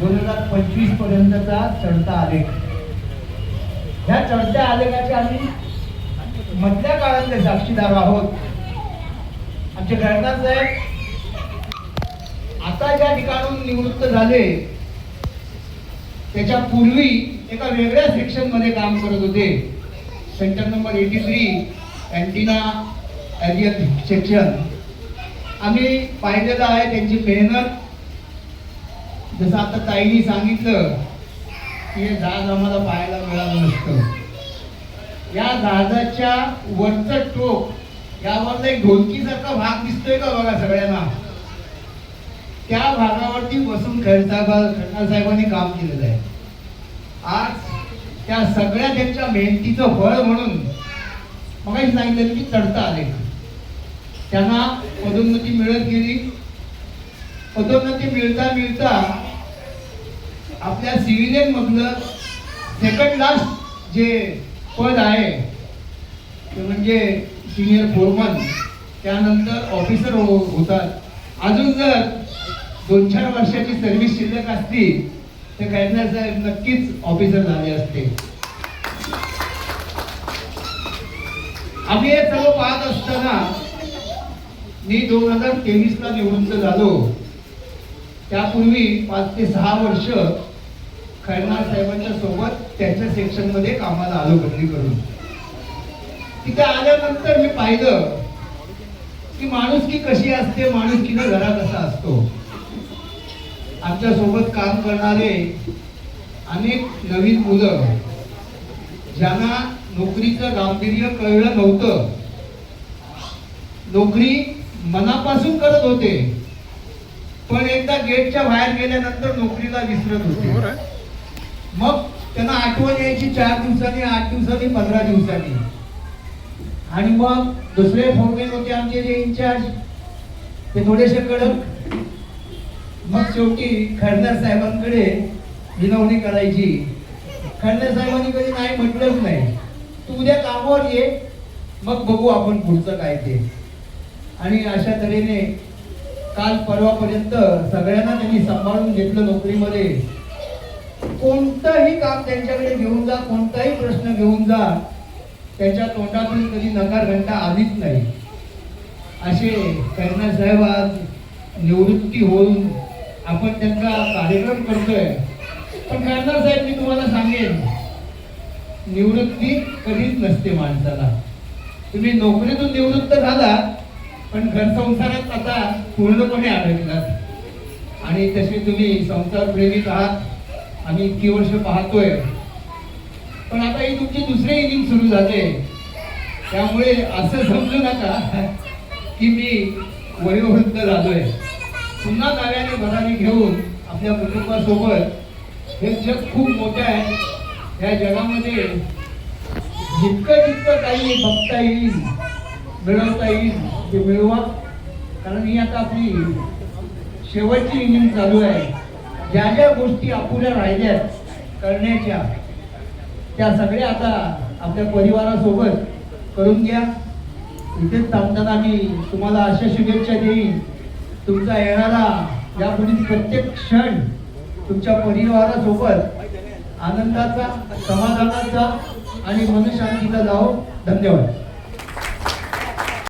दोन हजार पंचवीस पर्यंतचा चढता आलेख. ह्या चढत्या आलेखाचे आम्ही मधल्या काळातले साक्षीदार आहोत. आमचे घरदार साहेब आता ज्या ठिकाणून निवृत्त झाले त्याच्या पूर्वी एका वेगळ्या सेक्शनमध्ये काम करत होते. Centre number eighty three antenna aerial section आम्ही पाहिलेलं आहे त्यांची मेहनत जसं आता ताईनी सांगितलं की हे जहाज आम्हाला पाहायला मिळालं नसतं. या जहाजाच्या वरचं टोक यावरचा एक ढोलकीसारखा भाग दिसतोय का बघा सगळ्यांना? त्या भागावरती बसून खैरसाहेबा खैरनार साहेबांनी काम केलेलं आहे. आज त्या सगळ्या त्यांच्या मेहनतीचं फळ म्हणून मग सांगितलं की चढता आले. त्यांना पदोन्नती मिळत गेली. पदोन्नती मिळता मिळता आपल्या सिव्हिलियन मधलं सेकंड लास्ट जे पद आहे ते म्हणजे सिनियर फोरमन त्यानंतर ऑफिसर हो- होतात. अजून जर दोन चार वर्षाची सर्व्हिस शिल्लक असती तर खैरनार साहेब नक्कीच ऑफिसर झाले असते. आम्ही हे सर्व पाहत असताना मी दोन हजार तेवीस ला निवृत्त झालो. त्यापूर्वी पाच ते सहा वर्ष खैरनार साहेबांच्या सोबत त्यांच्या सेक्शनमध्ये कामाला आलो बदली करून. तिथे आल्यानंतर मी पाहिलं की माणुसकी कशी असते माणुसकीचा घरा कसा असतो. आमच्यासोबत काम करणारे अनेक नवीन मुलं ज्यांना नोकरीचं गांभीर्य कळलं नव्हतं. नोकरी मनापासून करत होते पण एकदा गेटच्या बाहेर गेल्यानंतर नोकरीला विसरत होते. मग त्यांना आठवण यायची चार दिवसांनी आठ दिवसांनी पंधरा दिवसांनी. आणि मग दुसरे फोरमेन होते आमचे जे इन्चार्ज ते थोडेसे कडक. मग शेवटी खडणार साहेबांकडे विनवणी करायची. खडणार साहेबांनी कधी नाही म्हटलंच नाही. तू उद्या कामावर ये मग बघू आपण पुढचं काय ते. आणि अशा तऱ्हेने काल परवापर्यंत सगळ्यांना त्यांनी सांभाळून घेतलं नोकरीमध्ये. कोणतंही काम त्यांच्याकडे घेऊन जा कोणताही प्रश्न घेऊन जा त्यांच्या तोंडातून कधी नकार घंटा आलीच नाही. असे त्यांना साहेब आज निवृत्ती होऊन आपण त्यांचा कार्यक्रम करतोय. पण खैरनार साहेब मी तुम्हाला सांगेन निवृत्ती कधीच नसते माणसाला. तुम्ही नोकरीतून निवृत्त झाला पण घर संसारात आता पूर्णपणे अडकलात. आणि तसे तुम्ही संसार प्रेमित आहात. आम्ही इतकी वर्ष पाहतोय. पण आता ही तुमची दुसरे इनिंग सुरू झाले. त्यामुळे असं समजू नका की मी वयोवृद्ध झालोय. पुन्हा नव्याने भरारी घेऊन आपल्या कुटुंबासोबत हे जग खूप मोठं आहे. या जगामध्ये जितकं जितकं काही बघता येईल मिळवता येईल ते मिळवा. कारण ही आता आपली शेवटची इनिंग चालू आहे. ज्या ज्या गोष्टी अपुऱ्या राहिल्यात करण्याच्या त्या सगळ्या आता आपल्या परिवारासोबत करून घ्या. इथेच थांबताना मी तुम्हाला अशा शुभेच्छा देईन. तुमचा येणारा यापुढील प्रत्येक क्षण तुमच्या परिवारासोबत आनंदाचा समाधानाचा आणि मनशांतीचा जाओ धन्यवाद.